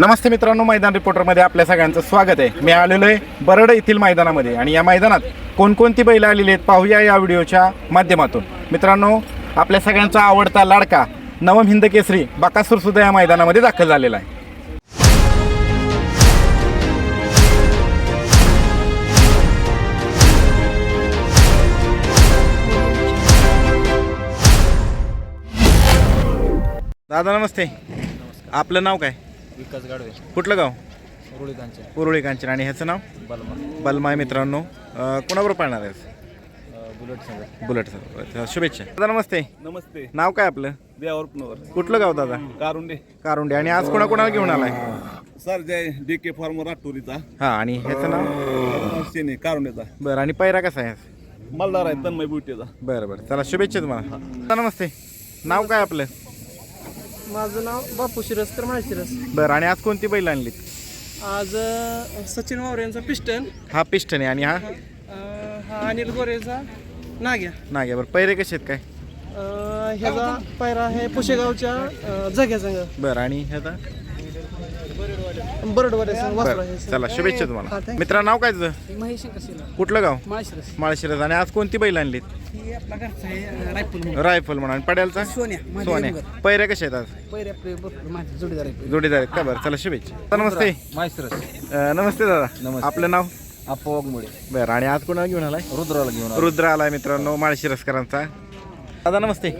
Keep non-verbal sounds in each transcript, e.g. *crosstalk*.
नमस्ते मित्रांनो मैदान रिपोर्टरमध्ये आपल्या सगळ्यांचं स्वागत आहे. मी आलेलो आहे बरड येथील मैदानामध्ये आणि या मैदानात कोणकोणती बैलं आलेली आहेत पाहूया या व्हिडिओच्या माध्यमातून. मित्रांनो आपल्या सगळ्यांचा आवडता लाडका नवम हिंद केसरी बाकासूरसुद्धा या मैदानामध्ये दाखल झालेला आहे. दादा नमस्ते. आपलं नाव काय? विकास गाडवे. कुठलं गाव? रुळीकांचे उरुळी कांचन. आणि ह्याचं नाव? बलमा. बलमाय मित्रांनो. अं, कोणाबरोबर पाळणार आहे बुलेट संघ. बुलेट सर शुभेच्छा. दादा नमस्ते. नमस्ते. नाव काय आपलं? देवावर कुठलं गाव दादा? कारुंडे. कारुंडे. आणि आज कोणा कोणाला घेऊन आलाय? Sir J D K farm राटोरीचा हा आणि ह्याचं नाव? शेने कारुंडेचा. बरं आणि पैरा कसा आहे? मल्हार आहे तन्मय बुटेचा. बरं बरं. चला शुभेच्छा तुम्हाला. दादा नमस्ते. नाव काय आपलं? माझं नाव बापू शिरस्कर माळशिरस. बरं आणि आज कोणती बैल आणली आज अ, सचिन वावर यांचा पिस्टन हा पिस्टन आहे आणि हा? अ, हा अनिल गोरेचा नाग्या. नाग्या बरं पैरे कसे आहेत काय? अ, ह्याचा पायरा आहे पुशेगावच्या अ, जग्या संघ बरं आणि ह्याचा? बरडवारे संघ वासरा बरं चला शुभेच्छा हा, तुम्हाला. thank मित्रा नाव काय तुझं? महेश कसिला कुठलं गाव? माळशिरस. माळशिरस. आणि आज कोणती बैल आणलीत? ही आपला घरचा आहे रायपूर रायफल म्हणा आणि पड्यालचा? सोन्या माझ्या सोन्या. पैरे कसे आहेत आज? पहिरे आपले भरपूर माझे जोडीदार आहे जोडीदार आहेत का? बरं चला शुभेच्छा. दादा, नमस्ते. माहिसरस अं, नमस्ते दादा. नमस्ते. आपलं नाव? आप्पा वाघमोडे. बरं आणि आज कोणाला घेऊन आलाय? रुद्राला घेऊन आलो. रुद्र आलाय मित्रांनो माळशिरसकरांचा. दादा नमस्ते.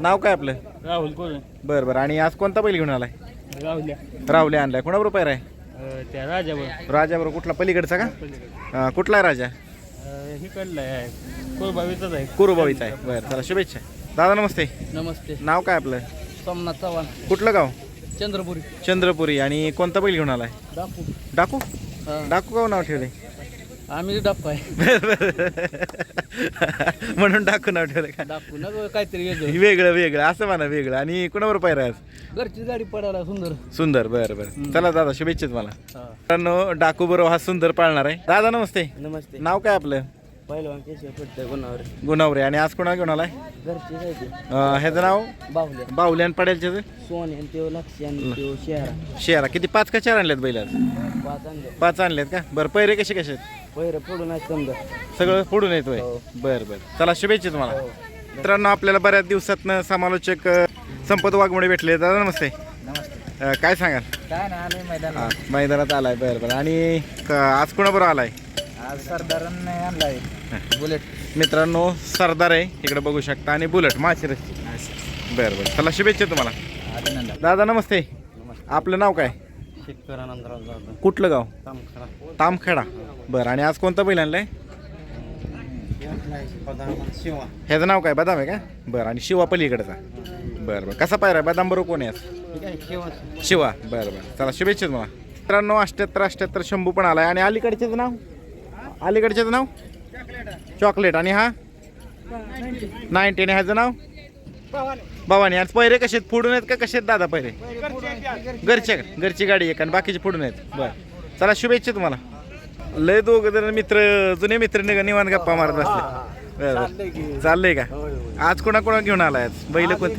नाव काय आपलं? राहुल बरं बरं. आणि आज कोणता बैल घेऊन आलाय? राहुल्या रावले आणलाय. कोणाबरोबर पैर आहे? त्या राजावर राजा बरोबर कुठला? पलीकडचा का? कुठला आहे राजा? हे कडलं आहे. कोळबावीचाच आहे. कुरुबाईचा आहे. बरं चला शुभेच्छा. दादा नमस्ते. नमस्ते. नाव काय आपलं? सोमनाथ चव्हाण. कुठलं गाव? चंद्रपुरी. चंद्रपुरी. आणि कोणता बैल घेऊन आलाय? डाकू. डाकू? डाकू गाव नाव ठेवले आम्ही डाकू आहे. *laughs* म्हणून डाकू नाव ठेवलं का? डाकू ना काहीतरी वेगळं. वेगळं वेगळं. असं म्हणा वेगळं. आणि कुणाबरोबर पायरा आज घरची गाडी पडायला सुंदर. सुंदर. बरं बरं. चला दादा शुभेच्छा तुम्हाला. मित्रांनो डाकू बरोबर हा सुंदर पाळणार आहे. दादा नमस्ते. नमस्ते. नाव काय आपलं? पहिलवान केशव गुणावरे. आणि आज कोणा घेऊन आलाय? घरची जायची अं, ह्याचं नाव? बाहुल्या. सोन आणि त्यो लक्ष आणि त्यो शहरा शेरा. किती? पाच का चार आणल्यात बैल आज? पाच आणले पाच आणल्यात का? बरं पैरे कसे कसे आहेत? पहिरं पडून आहे समजा. सगळं फोडून येतोय बरं बरं. चला शुभेच्छा तुम्हाला. मित्रांनो आपल्याला बऱ्याच दिवसातनं समालोचक अं, संपत वाघमोडे भेटले. दादा नमस्ते. अं, काय सांगाल? काय ना आलोय मैदान हा, मैदानात आलाय. बरं बरं. आणि क- आज कोणाबरोबर आलाय? आज सरदारांनी आणलाय बुलेट. मित्रांनो सरदार आहे. इकडे बघू शकता. आणि बुलेट माशिरसची बरं बरं. चला शुभेच्छा तुम्हाला. दादा नमस्ते. आपलं नाव काय? कुठलं गाव? तामखेडा. बरं आणि आज कोणता बैल आणलाय? शिवा. ह्याचं नाव काय? बदाम आहे का? बरं आणि शिवा पलीकडचा. बरं बरं. कसा पायरा? बदाम बरोबर कोण आहे आहे शिवा. शिवा. बरं बरं. चला शुभेच्छा तुम्हाला. मित्रांनो अष्ट्याहत्तर अष्ट्याहत्तर शंभू पण आलाय. आणि अलीकडच्याचं नाव? अलीकडच्याचं नाव? चॉकलेट. आणि हा? नाईन्टी आणि ह्याचं नाव? भवानी. आणि पैरे कसे आहेत? फोडून आहेत का कसे आहेत दादा पैरे? घरच्या घरची गाडी आहे का आणि बाकीचे फोडून आहेत. बरं. चला शुभेच्छा तुम्हाला. लय दोघ जण मित्र जुने मित्र निघ निवांत गप्पा मारत बरं. चाललंय का. आज कोणा कोणा घेऊन आलाय आज? बैल कोणते?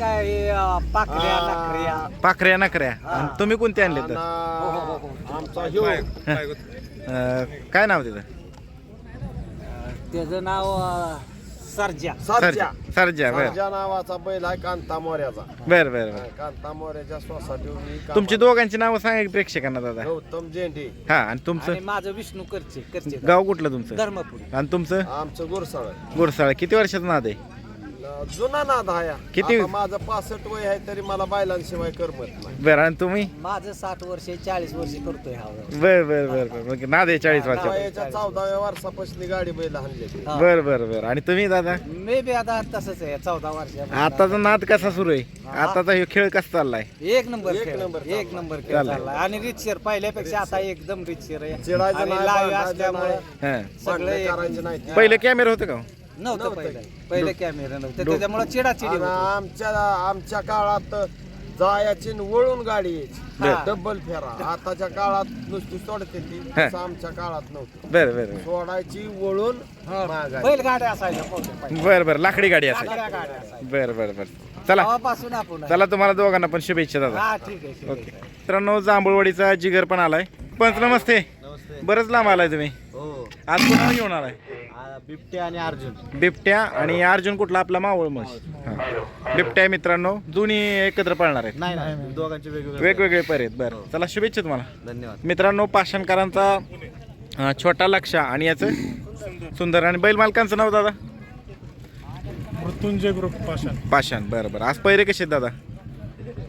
पाखऱ्या नखऱ्या. आणि तुम्ही कोणते आणले तर काय नाव त्याचं त्याचं नाव सरजा. सरजा. सरजा बर. ज्या नावाचा बैल आहे कांता मोऱ्याचा बर बर बर. कांता मोऱ्याच्या सोसायटी तुमची दोघांची नावं सांगा की प्रेक्षकांना दादा. गौतम झेंडे हा आणि तुमचं? आणि माझं विष्णू करचे करचे गाव कुठलं तुमचं? धर्मपुरी. आणि तुमचं? आमचं गुरसाळ. गुरसाळ. किती वर्षाचं नाद आहे? जुना नाद हा. या किती? आता माझं पासष्ट वय आहे तरी मला बैलांशिवाय करमत नाही. बरं आणि तुम्ही? माझं साठ वर्ष चाळीस वर्ष करतोय हा बर बर बर बर. मग नाद आहे चाळीस वर्षाचं वयाच्या चौदाव्या वर्षापासून गाडी बैल आणली बर बर बर. आणि तुम्ही दादा? मे बी आता तसंच आहे चौदा वर्ष आताचा नाद कसा सुरू आहे? आताचा हे खेळ कसा चाललाय? एक नंबर एक खेळ. नंबर एक नंबर खेळ चाललाय. आणि रितशेर पहिल्यापेक्षा आता एकदम रितशेर आहे. चिडायचं आणि नाही, live भांडायचं असल्यामुळे नाही. हा. सगळे भांडणं करायचे नाही. पहिले कॅमेरा होते का हो? नव्हतं पहिलं. पहिले कॅमेरा नव्हते. त्याच्यामुळे चिडाचिडी आणि होती. आमच्या आमच्या काळात जायची वळून गाडी बर. यायची डबल फेरा. आताच्या काळात नुसती सोडते ती. हा. तसं आमच्या काळात नव्हतं. बर बर बर. सोडायची वळून मागायची बैलगाड्या असायच्या मोठ्या पहिल्या. बर बर. लाकडी गाडी असेल लाकड्या गाड्या असायच्या. बर बर बर. चला. तेव्हापासून आपण चला तुम्हाला दोघांना पण शुभेच्छा दादा. हा ठीक आहे ओके. मित्रांनो जांभूळवाडीचा जिगर पण आलाय. पंच नमस्ते. बरंच लांब आलाय तुम्ही. आज कोणाला घेऊन आलाय बिबटे आणि अर्जुन. बिबट्या आणि अर्जुन कुठला? आपला मावळ हा. बिबट्या मित्रांनो दोन्ही एकत्र पाळणार आहेत. नाही नाही दोघांचे वेगवेगळे वेगवेगळे पर आहेत बरं चला शुभेच्छा तुम्हाला. धन्यवाद. मित्रांनो पाषाणकरांचा अं, छोटा लक्ष आणि याचं सुंदर आणि बैल मालकांचं नाव दादा? मृत्युंजय ग्रुप पाषाण. पाषाण बरं बरं. आज पैरे कसे आहेत दादा?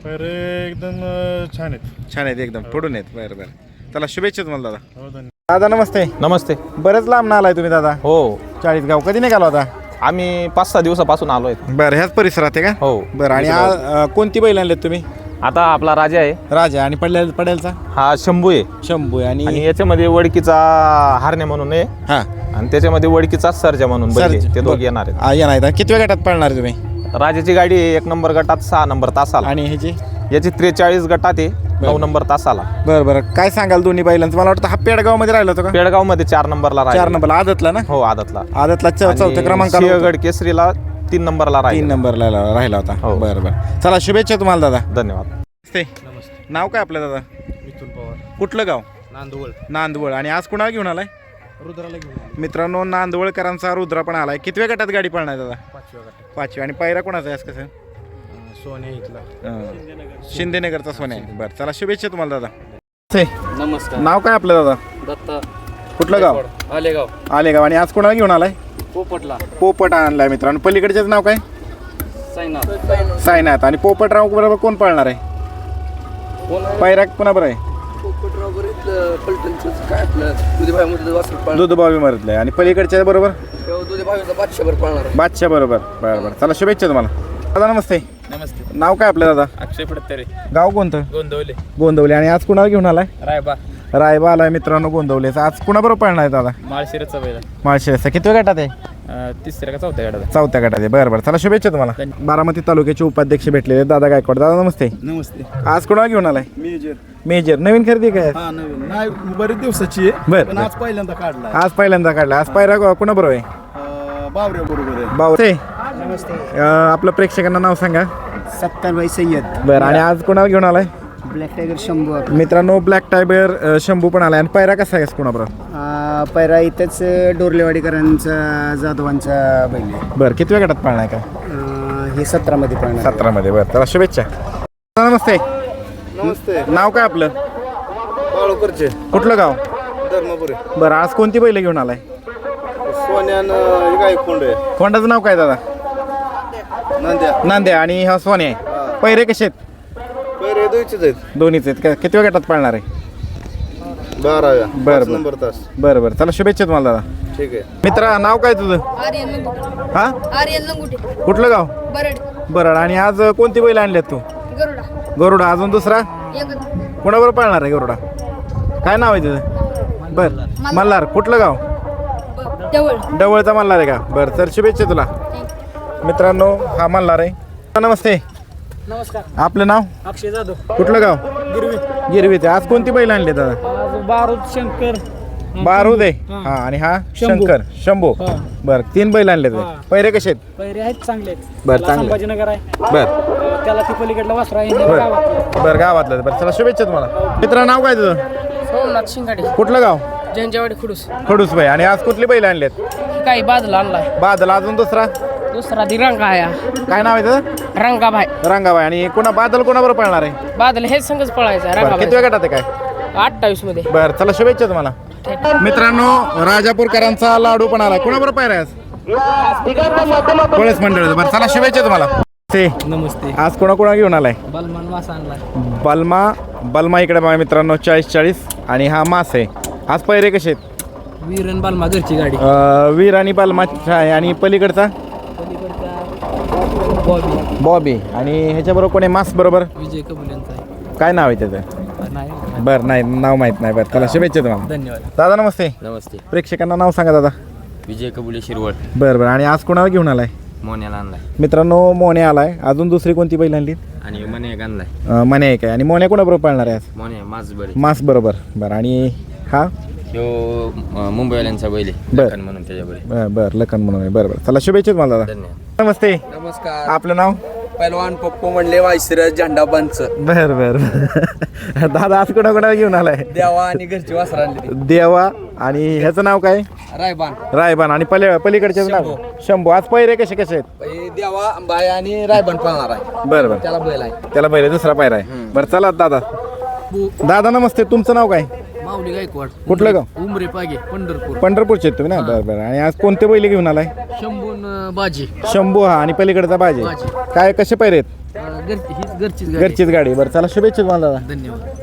तर एकदम अं, छान आहेत. छान आहेत एकदम फोडून आहेत. बरं बरं. चला शुभेच्छा तुम्हाला दादा. हो धन्यवाद. दादा नमस्ते. नमस्ते. बरंच लांब ना आलाय तुम्ही दादा. हो. चाळीस गाव कधी निघाला होता? आम्ही पाच सहा दिवसापासून आलो आहेत बरं ह्याच परिसरात आहे का? हो. बरं आणि अं, कोणती बैल आणलेत तुम्ही? आता आपला राजा आहे. राजा. आणि पडल्या पडेलचा? हा शंभू आहे. शंभू आहे. आणि आणि याच्यामध्ये वडकीचा हारणे म्हणून आहे. हा. आणि त्याच्यामध्ये वडकीचा सर्जा म्हणून बैल आहे. ते. दोघे येणार आ, येणार आहेत. किती वेळ गटात पळणार तुम्ही? आहेत राजाची गाडी आहे एक नंबर गटात सहा नंबर तासाला आणि ह्याची? याची त्रेचाळीस गटात आहे. नऊ नंबर तासाला. बरं बरं. काय सांगाल दोन्ही बैलांचं? मला वाटतं हा पेडगावमध्ये राहिला होता का? पेडगावमध्ये चार नंबरला चार राहिला नंबरला. आदतला ना? हो आदतला. आदतला च- चौथ्या क्रमांकाला होता. सिंहगड केसरीला तीन नंबरला तीन राहिला नंबरला राहिला होता. हो. बरं बरं. चला शुभेच्छा तुम्हाला दादा. धन्यवाद. नमस्ते. नाव काय आपलं दादा? मिथुन पवार. कुठलं गाव? नांदवळ. नांदवळ. आणि आज कुणाला घेऊन आलाय? रुद्राला घेऊन मित्रांनो नांदवळकरांचा रुद्रा पण आलाय. कितव्या गटात गाडी पळणार दादा? पाचव्या गटात. पाचवी आणि पायरा कोणाचा आहे आज कसं? सोन्या इथला. अं, शिंदेनगरचा. सोन्या आहे. बरं चला शुभेच्छा तुम्हाला दादा. नमस्कार. नाव काय आपलं दादा? दत्ता. कुठलं गाव? आलेगाव. आलेगाव. आणि आज कोणाला घेऊन आलाय? पोपटला. पोपट आणलाय मित्रांनो. पलीकडच्याच नाव काय? साईनाथ. साईनाथ. आणि पोपटराव बरोबर कोण पळणार आहे? पायरा कोणाबरोबर आहे. काय आपलं? दुधी भाई मध्ये वासर पाळणार. दुधबावी मरतलाय आणि पलीकडच्या बरोबर? दुधी भाईचा बादशाभर पाळणार बादशा बरोबर बरं बरं. चला शुभेच्छा तुम्हाला. दादा नमस्ते. नमस्ते. नाव काय आपलं दादा? अक्षय पडतरे गाव कोणतं? गोंदवले. गोंदवले. आणि आज कुणाला घेऊन आलाय? रायबा. रायबा आलाय मित्रांनो गोंदवलेचा. आज कुणाबरोबर पळणार आहे दादा? माळशिरचा बैल माळशिरसचा किती गटात आहे? तिसऱ्या का चौथ्या गटात चौथ्या गटात आहे. बरं बरं. चला शुभेच्छा तुम्हाला. बारामती तालुक्याचे उपाध्यक्ष भेटलेले आहेत. दादा गायकवाड. दादा नमस्ते. नमस्ते. आज कुणाला घेऊन आलाय? मेजर. मेजर. नवीन खरेदी काय हा नवीन. नाही बरेच दिवसाची आहे बर, पण. आज पहिल्यांदा काढला आज पहिल्यांदा काढला आज पायरा कुणाबरोबर आहे? बावऱ्या बरोबर आहे. भाऊ ते अं, आपलं प्रेक्षकांना नाव सांगा. सत्तर बाई सय्यद. बरं आणि आज कुणाला घेऊन आलाय? ब्लॅक टायगर शंभू मित्रांनो ब्लॅक टायबर शंभू पण आलाय. आणि पायरा कसा आहे कुणाबरोबर? आ, पैरा इथंच डोरलेवाडीकरांचा जाधवांचा बैल आहे. बरं किती वेळ गटात पाळणार का? आ, हे सतरामध्ये पळणार आहे. सतरामध्ये बरं. चला शुभेच्छा. नमस्ते. नमस्ते. नाव काय आपलं? बाळूकरचे. कुठलं गाव? धर्मपुरी. बरं आज कोणती बैल घेऊन आलाय? सोन्यानं आहे कोंडाचं नाव काय दादा? नांद्या. नांद्या आणि हा सोने. आहे पैरे कसे आहेत? द्यायचेच आहेत. दोन्हीच आहेत का? किती गटात पाळणार आहे? बाराव्या. बरं, पाच बरं. नंबर तास. बरं बरं. चला शुभेच्छा तुम्हाला दादा. ठीक आहे. मित्रा नाव काय तुझं? आर्यन लंगुटे हा? आर्यन लंगुटे कुठलं गाव? बरड. बरं आणि आज कोणती बैल आणल्यात तू? गरुडा. गरुडा. अजून दुसरा? एकच. कोणाबरोबर पाळणार आहे गरुडा? काय नाव आहे तुझं? बरं. मल्हार. कुठलं गाव? जवळ डवळचा मल्हार आहे का? बरं तर शुभेच्छा तुला. मित्रांनो हा मल्हार आहे. नमस्ते. नमस्कार. आपलं नाव? अक्षय जाधव. कुठलं गाव? गिरवी. गिरवीचे आज कोणती बैल आणली दादा? आज बारूद शंकर. बारूद आहे? हा. आणि हा? शंभू. शंकर. शंभू. हा. बर तीन बैल आणले हा. पैरे कसे आहेत? पैरे आहेत चांगले आहेत. बरं, त्याला चांगले. संभाजीनगर आहे. बर. त्याला ती पलीकडला वासरा आहे हे बर. गावातलं. बर गावातलं. बरं चला शुभेच्छा तुम्हाला. मित्र नाव काय तुझं? सोमनाथ शिंगाडे. कुठलं गाव? जंजावाडी खुडूस. खडूस भाई आणि आज कुठली बैल आणलेत? काही बाजूला आणलाय. बादल अजून दुसरा? दुसरा दी रंगा आहे. काय नाव आहे त्याचं? रंगाभाई रंगाबाई. आणि कोणा बादल कोणाबरोबर पळणार आहे? बादल हेच संघच पळायचा बरं रंगाभाई किती गटात आहे काय? अठ्ठावीसमध्ये बरं चला शुभेच्छा तुम्हाला. मित्रांनो राजापूरकरांचा लाडू पण आला कोणाबरोबर पायरा आज? कोळस मंडळ बरं चला शुभेच्छा तुम्हाला. ते नमस्ते. आज कोणा कोणा घेऊन आलाय? बलमान वासा आणलाय. बलमा बलमा इकडे बघा मित्रांनो चाळीस चाळीस आणि हा मास आहे. आज पैरे कसे आहेत? वीरन बालमा घरची गाडी. अं, वीर आणि बलमा आहे. आणि पलीकडचा? बॉबी. बॉबी. आणि ह्याच्याबरोबर कोणी मास बरोबर? विजय कबूल यांचा आहे. काय नाव आहे त्याचं? नाही बरं नाही नाव माहीत नाही. बरं चला शुभेच्छा तुम्हाला. धन्यवाद. दादा नमस्ते. नमस्ते. प्रेक्षकांना नाव सांगा दादा. विजय कबुले शिरवळ. बरं बरं. आणि आज कोणाला घेऊन आलाय? मोन्याला आणलाय. मित्रांनो मोने आलाय. अजून दुसरी कोणती बैल आणली आणि मने आणलाय. अं, मने आहे. काय आणि मोने कोणाबरोबर पाळणार आहे आज? मोने माझ बरे. मास बरोबर. बरं आणि हा? ह्यो मुंबईवाल्यांचा बैल बर. आहे म्हणून त्याच्या बरे बरं बरं लखन म्हणून आहे. बरं बरं. चला शुभेच्छा तुम्हाला दादा. धन्यवाद. नमस्ते. नमस्कार. आपलं नाव? पहिलवान पप्पू म्हणले वायसरज झेंडा बंच बर बर बर. दादा आज कुणा कुणाला घेऊन आलाय? देवा आणि घरची वासर आणली देवा आणि ह्याचं नाव काय? रायबान. रायबान आणि पले पलीकडचे नाव? शंभू. आज पहिरे कसे कसे आहेत? हे देवा बाय आणि रायबान पळणार आहे. बरं बरं. त्याला बैल आहे. त्याला पहिले दुसरा पायरा आहे. बरं चला दादा. दादा नमस्ते. तुमचं नाव काय? माऊली गायकवाड कुठलं गाव? उमरे पागे पंढरपूर. पंढरपूरचे आहेत तुम्ही ना? बरं बरं. आणि आज कोणते बैल घेऊन आलाय? शंभून बाजी. शंभू हा आणि पलीकडचा बाजे. बाजी. काय कसे आहेत? हीच घरचीच गाडी घरचीच गाडी. बरं चला शुभेच्छा तुम्हाला. धन्यवाद.